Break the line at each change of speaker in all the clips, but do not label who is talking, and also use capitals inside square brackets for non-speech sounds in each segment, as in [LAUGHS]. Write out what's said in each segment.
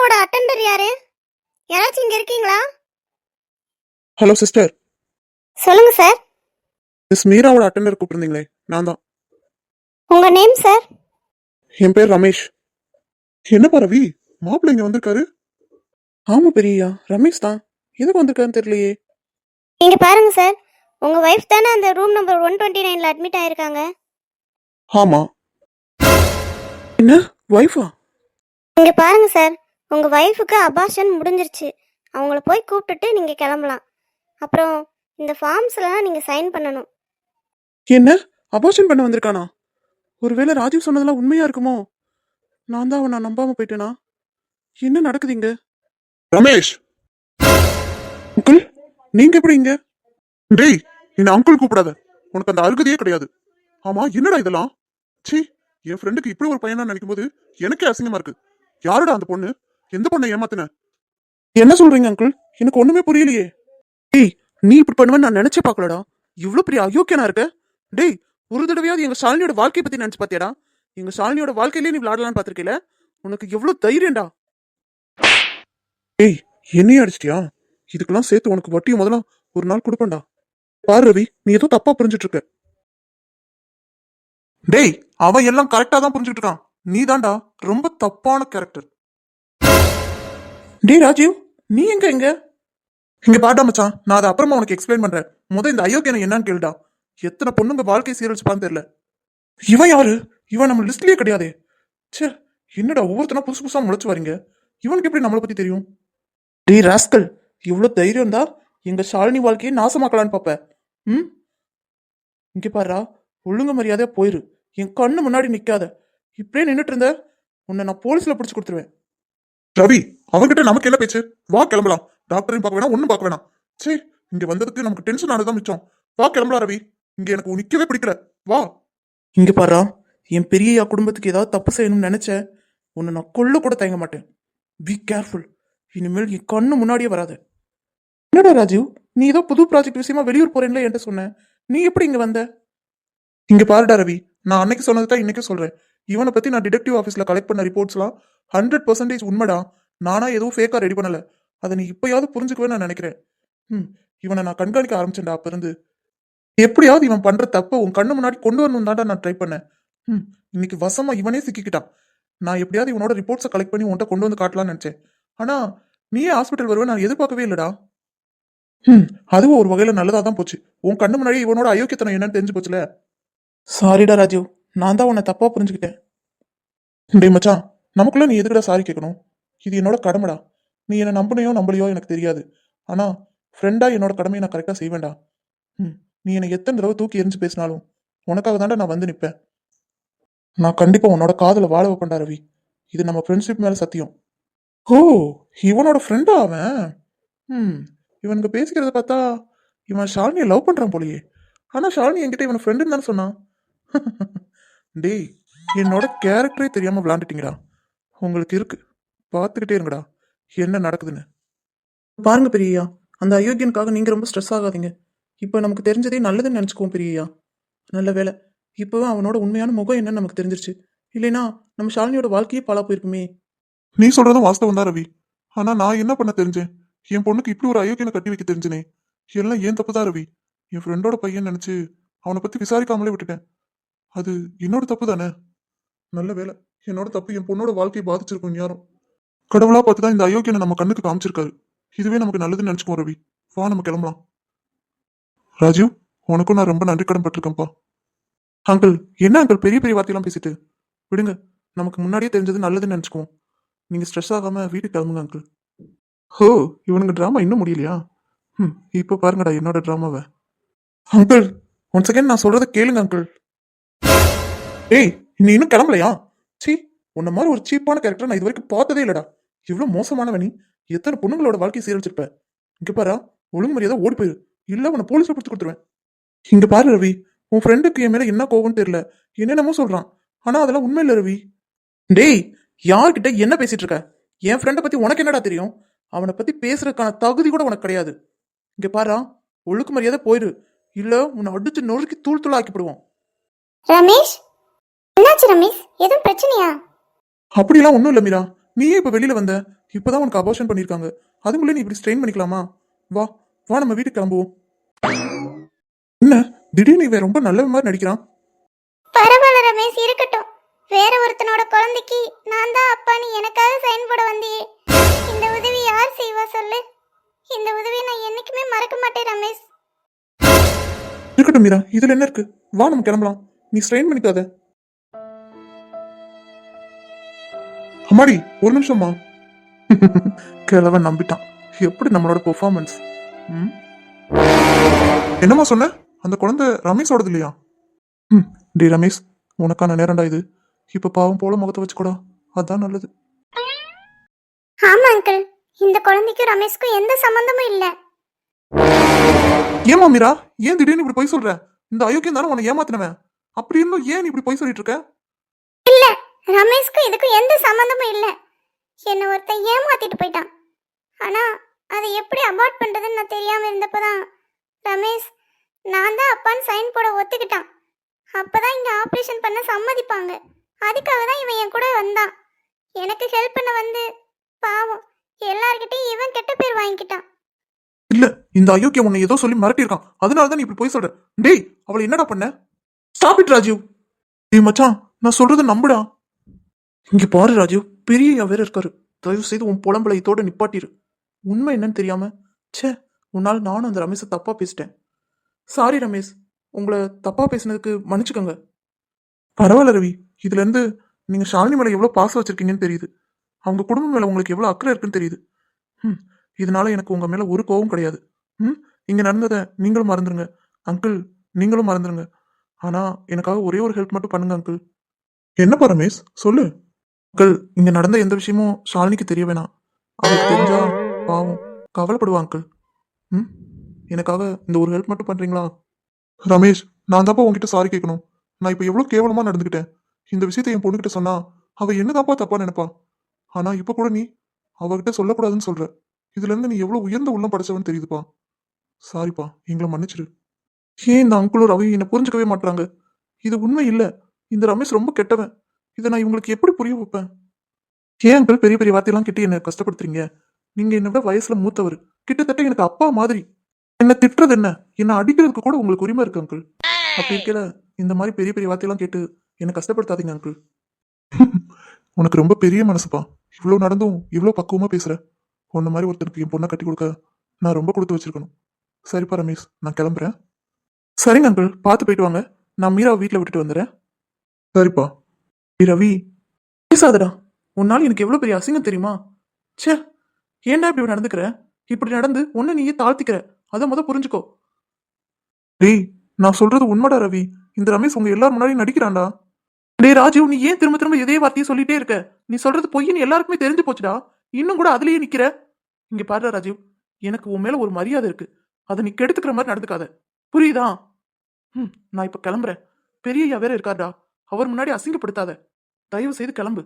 மீராவோட attender யாரு? யாராச்சும் இங்க இருக்கீங்களா?
ஹலோ சிஸ்டர்
சொல்லுங்க சார்
மிஸ் மீராவோட அட்டெண்டர் கூப்பிட்டுருந்தீங்களே நான் தான்.
உங்க நேம் சார்
என் பேர் ரமேஷ். என்னப்பா ரவி மாப்பிள்ளை இங்க வந்திருக்காரு? ஆமா பெரியயா ரமேஷ் தான். எதுக்கு வந்திருக்காருன்னு தெரியலையே.
இங்க பாருங்க சார் உங்க ஒய்ஃப் தானே அந்த ரூம் நம்பர் ஒன் டுவெண்ட்டி நைன்ல அட்மிட் ஆயிருக்காங்க.
ஆமா. என்ன? ஒய்ஃபா
இங்க பாருங்க சார் உங்க ஒய்ஃபுக்கு அபார்ஷன் முடிஞ்சிருச்சு. அவங்கள போய் கூப்பிட்டுட்டு நீங்க கிளம்பலாம். அப்புறம் இந்த ஃபார்ம்ஸ்லாம் நீங்க சைன் பண்ணணும்.
என்ன? அபார்ஷன் பண்ண வந்திருக்கானா? ஒருவேளை ராஜீவ் சொன்னதெல்லாம் உண்மையா இருக்குமோ? நான் தான் அவனை நம்பாம போயிட்டேனா? என்ன நடக்குது இங்க? ரமேஷ்! அங்கிள் நீங்க எப்படி இங்க? டேய் என்ன அங்கிள் கூப்பிடாத. உனக்கு அந்த அருகதையே கிடையாது. ஆமா என்னடா இதெல்லாம்? ச்சீ என் ஃப்ரெண்டுக்கு இப்படி ஒரு பையனா நினைக்கும் போது எனக்கே அசிங்கமா இருக்கு. யாருடா அந்த பொண்ணு? எந்த பொண்ணை ஏமாத்தின? என்ன சொல்றீங்க அங்கிள் எனக்கு ஒண்ணுமே புரியலையே. டேய் நீ இப்படி பண்ணுவேன்னு நான் நினைச்சே பார்க்கலடா. இவ்வளோ பெரிய அயோக்கியனா இருக்க? டேய் ஒரு தடவையாவது எங்க சாலினியோட வாழ்க்கையை பத்தி நினைச்சு பாத்தியாடா எங்க சாலினியோட வாழ்க்கையிலே நீ விளையாடலாம்னு பாத்திருக்கல உனக்கு எவ்வளவு தைரியம்டா. டேய் என்னையும் அடிச்சிட்டியா? இதுக்கெல்லாம் சேர்த்து உனக்கு வட்டியும் முதல்ல ஒரு நாள் கொடுப்பேன்டா. பாரு ரவி நீ ஏதோ தப்பா புரிஞ்சிட்டு இருக்க டேய் அவன் எல்லாம் கரெக்டா தான் புரிஞ்சுட்டு இருக்கான். நீ தான்டா ரொம்ப தப்பான கேரக்டர் டே ராஜீவ் நீ எங்க எங்க இங்க பாட்டா மச்சான். நான் அதை அப்புறமா உனக்கு எக்ஸ்பிளைன் பண்றேன். முத இந்த அயோக்கியனை என்னன்னு கேளுடா. எத்தனை பொண்ணுங்க வாழ்க்கை சீரழிச்சுப்பான்னு தெரியல. இவன் யாரு? இவன் நம்ம லிஸ்ட்லயே கிடையாதே. ச்சே என்னடா ஒவ்வொருத்தனா புதுசு புதுசா முளைச்சு வரீங்க? இவனுக்கு எப்படி நம்மளை பத்தி தெரியும்? டே ராஸ்கல் இவ்வளவு தைரியம் தான் எங்க ஷாலினி வாழ்க்கையை நாசமாக்கலான்னு பாப்ப. ம்? இங்க பாருடா ஒழுங்கு மரியாதையா போயிரு. என் கண்ணு முன்னாடி நிக்காத. இப்படியே நின்றுட்டு இருந்த உன்னை நான் போலீஸ்ல பிடிச்சு கொடுத்துருவேன். ரவி அவன்கிட்ட நமக்கு என்ன பேச்சு? வா கிளம்பலாம். டாக்டரையும் பார்க்க வேணாம் ஒன்றும் பார்க்க வேணாம். சே இங்க வந்ததுக்கு நமக்கு டென்ஷன் ஆனதான் மிச்சம். வா கிளம்பலாம் ரவி. இங்க எனக்கு நிக்கவே பிடிக்கல. வா. இங்க பாரா என் பெரியயா குடும்பத்துக்கு ஏதாவது தப்பு செய்யணும்னு நினைச்ச உன்னை நான் கொல்ல கூட தயங்க மாட்டேன். பி கேர்ஃபுல் இனிமேல் என் கண்ணு முன்னாடியே வராது. என்னடா ராஜீவ் நீ ஏதோ புது ப்ராஜெக்ட் விஷயமா வெளியூர் போறேன்ல என்கிட்ட சொன்ன. நீ எப்படி இங்க வந்த? இங்க பாருடா ரவி. நான் அன்னைக்கு சொன்னது தான் இன்னைக்கு சொல்றேன். இவனை பத்தி நான் டிடெக்டிவ் ஆஃபீஸ்ல கலெக்ட் பண்ண ரிப்போர்ட்ஸ்லாம் ஹண்ட்ரட் பர்சன்டேஜ் உண்மைடா. நானா எதுவும் ஃபேக்கா ரெடி பண்ணல. அதை நீ இப்பயாவது புரிஞ்சுக்குவேன்னு நான் நினைக்கிறேன். ம் இவனை நான் கண்காணிக்க ஆரம்பிச்சேன்டா அப்ப இருந்து. எப்படியாவது இவன் பண்ற தப்ப உன் கண்ணு முன்னாடி கொண்டு வரணும் தான்டா நான் ட்ரை பண்ணேன். ம் இன்னைக்கு வசமா இவனே சிக்கிக்கிட்டான். நான் எப்படியாவது இவனோட ரிப்போர்ட்ஸை கலெக்ட் பண்ணி உன்கிட்ட கொண்டு வந்து காட்டலாம்னு நினைச்சேன். ஆனா நீயே ஹாஸ்பிட்டல் வருவே நான் எதிர்பார்க்கவே இல்லடா. ம் அதுவும் ஒரு வகையில நல்லதா தான் போச்சு. உன் கண்ணு முன்னாடி இவனோட அயோக்கியத்தனம் என்னன்னு தெரிஞ்சு போச்சுல. சாரிடா ராஜீவ். நான் தான் உன்னை தப்பா புரிஞ்சுக்கிட்டேன். டேய் மச்சான். நமக்குள்ள நீ எதுக்கடா சாரி கேட்கணும் இது என்னோட கடமைடா. நீ என்னை நம்பினையோ நம்பலையோ எனக்கு தெரியாது. ஆனால் ஃப்ரெண்டாக என்னோட கடமையை நான் கரெக்டாக செய்வேண்டா ம் நீ என்னை எத்தனை தடவை தூக்கி எரிஞ்சு பேசினாலும் உனக்காக தாண்டா நான் வந்து நிற்பேன் நான் கண்டிப்பாக உன்னோட காதில் வாழ வைப்பேன்டா ரவி. இது நம்ம ஃப்ரெண்ட்ஷிப் மேலே சத்தியம். ஓ இவனோட ஃப்ரெண்டா அவன்? ம் இவனுக்கு பேசிக்கிறத பார்த்தா இவன் ஷாலினியை லவ் பண்ணுறான் போலியே. ஆனால் ஷாலினி என்கிட்ட இவன் ஃப்ரெண்டுன்னு தானே சொன்னான். [LAUGHS] டேய் என்னோட கேரக்டரே தெரியாமல் விளாண்டுட்டீங்கடா. உங்களுக்கு இருக்கு. பார்த்துக்கிட்டே இருங்கடா. என்ன நடக்குதுன்னு. பாருங்க பெரியய்யா அந்த அயோக்கியனுக்காக நீங்க ரொம்ப ஸ்ட்ரெஸ் ஆகாதீங்க. இப்போ நமக்கு தெரிஞ்சதே நல்லதுன்னு நினச்சிக்குவோம் பெரியய்யா நல்ல வேலை இப்போவே அவனோட உண்மையான முகம் என்னன்னு நமக்கு தெரிஞ்சிருச்சு. இல்லைனா நம்ம ஷாலினியோட வாழ்க்கையே பாழா போயிருக்குமே. நீ சொல்றதும் வாஸ்தவம் தான் ரவி. ஆனா நான் என்ன பண்ண தெரிஞ்சேன்? என் பொண்ணுக்கு இப்படி ஒரு அயோக்கியனை கட்டி வைக்க தெரிஞ்சனே. எல்லாம் ஏன் தப்பு தான் ரவி? என் ஃப்ரெண்டோட பையன் நினைச்சு அவனை பத்தி விசாரிக்காமலே விட்டுட்டேன். அது என்னோட தப்பு தானே? நல்ல வேலை என்னோட தப்பு என் பொண்ணோட வாழ்க்கையை பாதிச்சிருக்கும் யாரும். கடவுளா பார்த்து தான் இந்த அயோக்கியனை நம்ம கண்ணுக்கு காமிச்சிருக்காரு. இதுவே நமக்கு நல்லதுன்னு நினைச்சுக்கோ ரவி. வா நம்ம கிளம்பலாம். ராஜீவ் உனக்கும் நான் ரொம்ப நன்றி கடன் பட்டிருக்கேன்ப்பா. அங்கிள் என்ன அங்கிள் பெரிய பெரிய வார்த்தையெல்லாம் பேசிட்டு? விடுங்க நமக்கு முன்னாடியே தெரிஞ்சது நல்லதுன்னு நினச்சிக்குவோம். நீங்கள் ஸ்ட்ரெஸ் ஆகாமல் வீட்டுக்கு கிளம்புங்க அங்கிள். ஹோ இவனுங்க ட்ராமா இன்னும் முடியலையா? ம் இப்போ பாருங்கடா என்னோட ட்ராமாவை அங்கிள் ஒன் செகண்ட் நான் சொல்கிறத கேளுங்க அங்கிள். ஏய் நீ இன்னும் கிளம்பலையா? உன்ன மாதிரி ஒரு சீப்பான கேரக்டர் நான் இது வரைக்கும் பார்த்ததே இல்லடா. இவ்வளோ மோசமானவனி. எத்தனை பொண்ணுங்களோட வாழ்க்கையை சீரழிச்சிருப்ப. இங்க பாரா ஒழுங்கு மரியாதை ஓடி போயிரு. இல்ல உன்னை போலீஸ்ல பிடிச்சு கொடுத்துருவேன். இங்க பாரு ரவி உன் ஃப்ரெண்டுக்கு என் மேல என்ன கோவம்னு தெரியல. என்னென்னமோ சொல்றான். ஆனா அதெல்லாம் உண்மை இல்லை ரவி. டேய் யார்கிட்ட என்ன பேசிட்டு இருக்க? என் ஃப்ரெண்டை பத்தி உனக்கு என்னடா தெரியும்? அவனை பத்தி பேசுறதுக்கான தகுதி கூட உனக்கு கிடையாது. இங்க பாரா ஒழுக்கு மரியாதை போயிரு. இல்ல உன்னை அடிச்சு நொறுக்கி தூள் தூள் ஆக்கிப்படுவோம்
ரமேஷ்? என்னாச்சு ரமேஷ்? எதுவும் பிரச்சனையா?
அப்படிலாம் ஒண்ணும் இல்ல மீரா. நீயே இப்ப வெளியில வந்த. இப்பதான் உனக்கு அபார்ஷன் பண்ணிருக்காங்க. அதுக்குள்ளே நீ இப்படி ஸ்ட்ரெயின் பண்ணிக்கலாமா? வா வா நம்ம வீட்டுக்கு கிளம்புவோம். என்ன? திடீர்னு இவன் ரொம்ப நல்ல மாதிரி நடிக்கிறான்.
பரவாயில்ல ரமேஷ் இருக்கட்டும். வேற ஒருத்தனோட குழந்தைக்கு நான் தான் அப்பான்னு எனக்காக சைன் போட வந்தியே. இந்த உதவி யார் செய்வா சொல்லு. இந்த உதவியை நான் என்னைக்குமே மறக்க மாட்டேன் ரமேஷ்.
இருக்கட்டும் மீரா இதுல என்ன இருக்கு? வா நம்ம கிளம்பலாம். நீ ஸ்ட்ரெயின் பண்ணிக்காத. அம்மாடி ஒரு நிமிஷம்மா [LAUGHS] கிழவன் நம்பிட்டான். எப்படி நம்மளோட பெர்ஃபார்மன்ஸ் என்னம்மா சொன்ன? அந்த குழந்தை ரமேஷோடது இல்லையா? ம் டி ரமேஷ் உனக்கான நேரம்டா இது. இப்ப பாவம் போல முகத்தை வச்சுக்கூடா. அதான் நல்லது.
ஆமா அங்கிள் இந்த குழந்தைக்கும் ரமேஷ்க்கும் எந்த சம்பந்தமும் இல்ல.
ஏமா மீரா ஏன் திடீர்னு இப்படி பொய் சொல்ற? இந்த அயோக்கியம் தானே உன்னை ஏமாத்தினவன்? அப்படி இருந்தும் ஏன் இப்படி பொய் சொல்லிட்டு இருக்க?
இல்ல ரமேஷ்க்கும் இதுக்கும் எந்த சம்மந்தமும் இல்லை. என்னை ஒருத்தன் ஏமாத்திட்டு போயிட்டான். ஆனால் அதை எப்படி அபார்ட் பண்ணுறதுன்னு நான் தெரியாமல் இருந்தப்போ தான் ரமேஷ் நான் தான் அப்பான்னு சைன் போட ஒத்துக்கிட்டான். அப்போ தான் இங்கே ஆப்ரேஷன் பண்ண சம்மதிப்பாங்க. அதுக்காக தான் இவன் என் கூட வந்தான். எனக்கு ஹெல்ப் பண்ண வந்து பாவம் எல்லார்கிட்டையும் இவன் கெட்ட பேர் வாங்கிக்கிட்டான்.
இல்ல இந்த அயோக்கிய உன்னை ஏதோ சொல்லி மிரட்டியிருக்கான். அதனால தான் நீ இப்படி போய் சொல்ற. டேய் அவளை என்னடா பண்ண? Stop it Rajeev. டேய் மச்சான் நான் சொல்றதை நம்புடா. இங்க பாரு ராஜீவ் பெரிய வேற இருக்காரு. தயவு செய்து உன் புலம்பலை இதோட நிப்பாட்டிரு. உண்மை என்னன்னு தெரியாம ச்சே உன்னால் நானும் அந்த ரமேஷை தப்பா பேசிட்டேன். சாரி ரமேஷ் உங்களை தப்பா பேசினதுக்கு மன்னிச்சுக்கோங்க. பரவாயில்ல ரவி இதுல இருந்து நீங்க ஷாலினி மேல எவ்வளவு பாசம் வச்சிருக்கீங்கன்னு தெரியுது. அவங்க குடும்பம் மேல உங்களுக்கு எவ்வளவு அக்கறை இருக்குன்னு தெரியுது. ம் இதனால எனக்கு உங்க மேல ஒரு கோவம் கிடையாது. ம் இங்க நடந்ததை நீங்களும் மறந்துருங்க. அங்கிள் நீங்களும் மறந்துருங்க. ஆனா எனக்காக ஒரே ஒரு ஹெல்ப் மட்டும் பண்ணுங்க அங்கிள். என்னப்பா ரமேஷ்? சொல்லு. அங்கிள் இங்க நடந்த எந்த விஷயமும் ஷாலினிக்கு தெரிய வேணாம். அவளுக்கு தெரிஞ்சா பாவம். கவலைப்படுவா அங்கிள் ம்? எனக்காக இந்த ஒரு ஹெல்ப் மட்டும் பண்றீங்களா? ரமேஷ் நான் தான்ப்பா உங்ககிட்ட சாரி கேட்கணும் நான் இப்போ எவ்வளோ கேவலமா நடந்துக்கிட்டேன் இந்த விஷயத்தை என் பொண்ணுகிட்ட சொன்னா அவ என்னதாப்பா தப்பா நினைப்பா? ஆனா இப்போ கூட நீ அவகிட்ட சொல்லக்கூடாதுன்னு சொல்ற. இதுல இருந்து நீ எவ்வளவு உயர்ந்த உள்ளம் படைச்சவன் தெரியுதுப்பா. சாரிப்பா எங்களை மன்னிச்சிரு. ஏன் இந்த அங்குளும் ரவி என்னை புரிஞ்சுக்கவே மாட்டாங்க இது உண்மை இல்லை. இந்த ரமேஷ் ரொம்ப கெட்டவன். இதை நான் இவங்களுக்கு எப்படி புரிய வைப்பேன்? ஏன் அங்கிள் பெரிய பெரிய வார்த்தையெல்லாம் கிட்டி என்னை கஷ்டப்படுத்துறீங்க? நீங்க என்னை விட வயசுல மூத்தவர். கிட்டத்தட்ட எனக்கு அப்பா மாதிரி. என்ன திட்டுறது என்ன? என்ன அடிக்கிறதுக்கு கூட உங்களுக்கு உரிமை இருக்கு அங்கிள். அப்படி இருக்கல இந்த மாதிரி பெரிய பெரிய வார்த்தையெல்லாம் கேட்டு என்னை கஷ்டப்படுத்தாதீங்க அங்கிள். உனக்கு ரொம்ப பெரிய மனசுப்பா. இவ்வளோ நடந்தும் இவ்வளோ பக்குவமா பேசுற. உன்ன மாதிரி ஒருத்தருக்கு என் பொண்ணை கட்டி கொடுக்க நான் ரொம்ப கொடுத்து வச்சிருக்கணும். சரிப்பா ரமேஷ் நான் கிளம்புறேன். சரிங்க அங்கிள். பார்த்து போயிட்டு வாங்க. நான் மீராவை வீட்டில் விட்டுட்டு வந்துடுறேன். சரிப்பா. ஏய் ரவி பேசாதடா. உன்னால எனக்கு எவ்வளோ பெரிய அசிங்கம் தெரியுமா? ச்சே ஏன்டா இப்படி நடந்துக்கிற? இப்படி நடந்து உன்னை நீயே தாழ்த்திக்கிற. அதை முத புரிஞ்சுக்கோ. டேய் நான் சொல்றது உண்மைடா ரவி. இந்த ரமேஷ் உங்க எல்லாரும் முன்னாடி நடிக்கிறான்டா. டேய் ராஜீவ் நீ ஏன் திரும்ப திரும்ப இதே வார்த்தையை சொல்லிட்டே இருக்க? நீ சொல்றது பொய்ன்னு எல்லாருக்குமே தெரிஞ்சு போச்சுடா. இன்னும் கூட அதுலயே நிக்கிற. இங்க பாரு ராஜீவ். எனக்கு உன் மேல ஒரு மரியாதை இருக்கு. அதை நீ கெடுத்துக்கிற மாதிரி நடந்துக்காத. புரியுதா? ம் நான் இப்ப கிளம்புறேன். பெரியய்யா வேற இருக்காருடா. அவர் முன்னாடி அசிங்கப்படுத்தாத. தயவு செய்து கிளம்பு.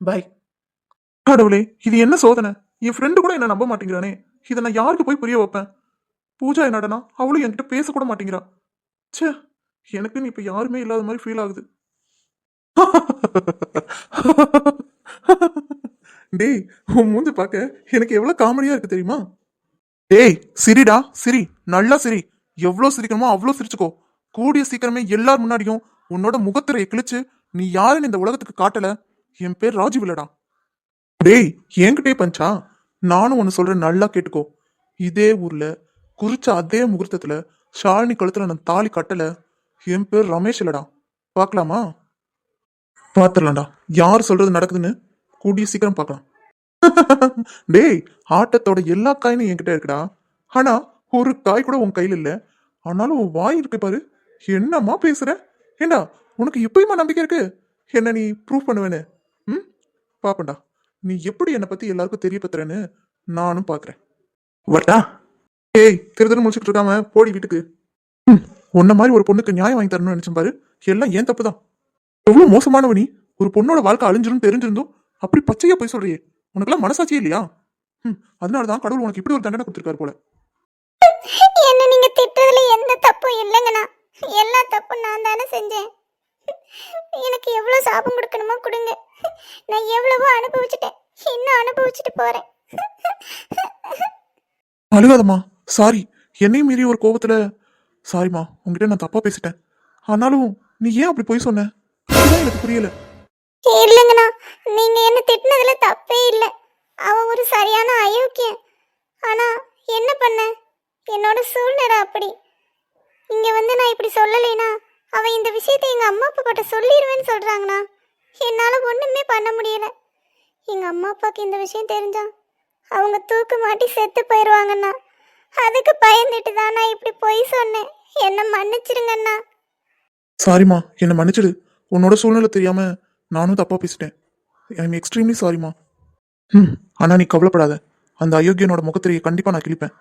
பை கடவுளே இது என்ன சோதனை? என் ஃப்ரெண்டு கூட என்ன நம்ப மாட்டேங்கிறானே. இதை நான் யாருக்கு போய் புரிய வைப்பேன்? பூஜா என்னடனா? அவளும் என்கிட்ட பேசக்கூட மாட்டேங்கிறா. ச்சே எனக்குன்னு இப்போ யாருமே இல்லாத மாதிரி ஃபீல் ஆகுது. டேய் உன் மூஞ்சி பார்க்க எனக்கு எவ்வளோ காமெடியாக இருக்கு தெரியுமா? டேய் சிரிடா சிரி. நல்லா சிரி. எவ்வளோ சிரிக்கணுமோ அவ்வளோ சிரிச்சுக்கோ. கூடிய சீக்கிரமே எல்லார் முன்னாடியும் உன்னோட முகத்திரையை கிழிச்சு நீ யாருன்னு இந்த உலகத்துக்கு காட்டல? என் பேர் ராஜீவ் இல்லடா. டேய் என்கிட்டே பஞ்சா? நானும் ஒன்று சொல்றேன் நல்லா கேட்டுக்கோ. இதே ஊர்ல குறிச்ச அதே முகூர்த்தத்துல ஷாலினி கழுத்துல நான் தாலி கட்டல. என் பேர் ரமேஷ் இல்லடா. பார்க்கலாமா பார்த்துடலாம்டா யார் சொல்றது நடக்குதுன்னு கூடிய சீக்கிரம் பார்க்கலாம் [LAUGHS] டேய் ஆட்டத்தோட எல்லா காயினும் என்கிட்ட இருக்குடா. ஆனா ஒரு காய் கூட உன் கையில இல்ல. ஆனாலும் உன் வாய் இருக்கு பாரு. என்னம்மா பேசுற? ஏண்டா உனக்கு எப்பயுமா நம்பிக்கை இருக்கு? என்ன நீ ப்ரூவ் பண்ணுவேன்னு? ம்? பாப்பண்டா நீ எப்படி என்னை பத்தி எல்லாருக்கும் தெரியப்படுத்துறேன்னு நானும் பாக்குறேன். வரட்டா? ஏய் திரு முடிச்சுட்டு இருக்காம போடி வீட்டுக்கு. ம் உன்ன மாதிரி ஒரு பொண்ணுக்கு நியாயம் வாங்கி தரணும்னு நினைச்சேன் பாரு. எல்லாம் ஏன் தப்பு தான் எவ்வளவு மோசமானவ நீ? ஒரு பொண்ணோட வாழ்க்கை அழிஞ்சிரும் தெரிஞ்சிருந்தோம் அப்படி பச்சையா போய் சொல்றியே. உனக்கெல்லாம் மனசாட்சியே இல்லையா? ம் அதனாலதான் கடவுள் உனக்கு இப்படி ஒரு தண்டனை கொடுத்துருக்காரு போல.
என்ன நீங்க திட்டதுல எந்த தப்பும் இல்லைங்கண்ணா. எல்லா தப்பும் நான் தானே செஞ்சேன். எனக்கு எவ்வளவு சாபம் கொடுக்கணுமோ கொடுங்க. நான் எவ்வளவோ அனுபவிச்சிட்டேன். இன்னும் அனுபவிச்சுட்டு போறேன்.
அழுகாதம்மா. சாரி என்னையும் மீறி ஒரு கோபத்துல சாரிம்மா உங்ககிட்ட நான் தப்பா பேசிட்டேன். ஆனாலும் நீ ஏன் அப்படி போய் சொன்ன? அதுதான் எனக்கு புரியல.
இல்லைங்கண்ணா நீங்க என்ன திட்டினதுல தப்பே இல்லை. அவன் ஒரு சரியான அயோக்கியன். ஆனா என்ன பண்ண? என்னோட சூழ்நிலை அப்படி. இங்க வந்து நான் இப்படி சொல்லலைனா அவன் இந்த விஷயத்தை எங்க அம்மா அப்பா கிட்ட சொல்லிடுவேன்னு சொல்றாங்கண்ணா. என்னால ஒண்ணுமே பண்ண முடியல. எங்க அம்மா அப்பாவுக்கு இந்த விஷயம் தெரிஞ்சா அவங்க தூக்கு மாட்டி செத்து போயிடுவாங்கண்ணா அதுக்கு பயந்துட்டு தான் நான் இப்படி பொய் சொன்னேன். என்ன மன்னிச்சிருங்கண்ணா.
சாரிம்மா என்னை மன்னிச்சிடு. உன்னோட சூழ்நிலை தெரியாம நானும் தப்பா பேசிட்டேன். ஐ எம் எக்ஸ்ட்ரீம்லி சாரிம்மா ம் ஆனா நீ கவலைப்படாத. அந்த அயோக்கியனோட முகத்திரையை கண்டிப்பா நான் கிழிப்பேன்.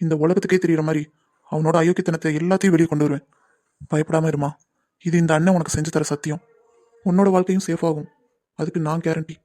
இந்த உலகத்துக்கே தெரியுற மாதிரி அவனோட அயோக்கியத்தனத்தை எல்லாத்தையும் வெளியே கொண்டு வருவேன். பயப்படாம இருமா? இது இந்த அண்ணன் உனக்கு செஞ்சு தர சத்தியம். உன்னோட வாழ்க்கையும் சேஃப் ஆகும். அதுக்கு நான் கேரண்டி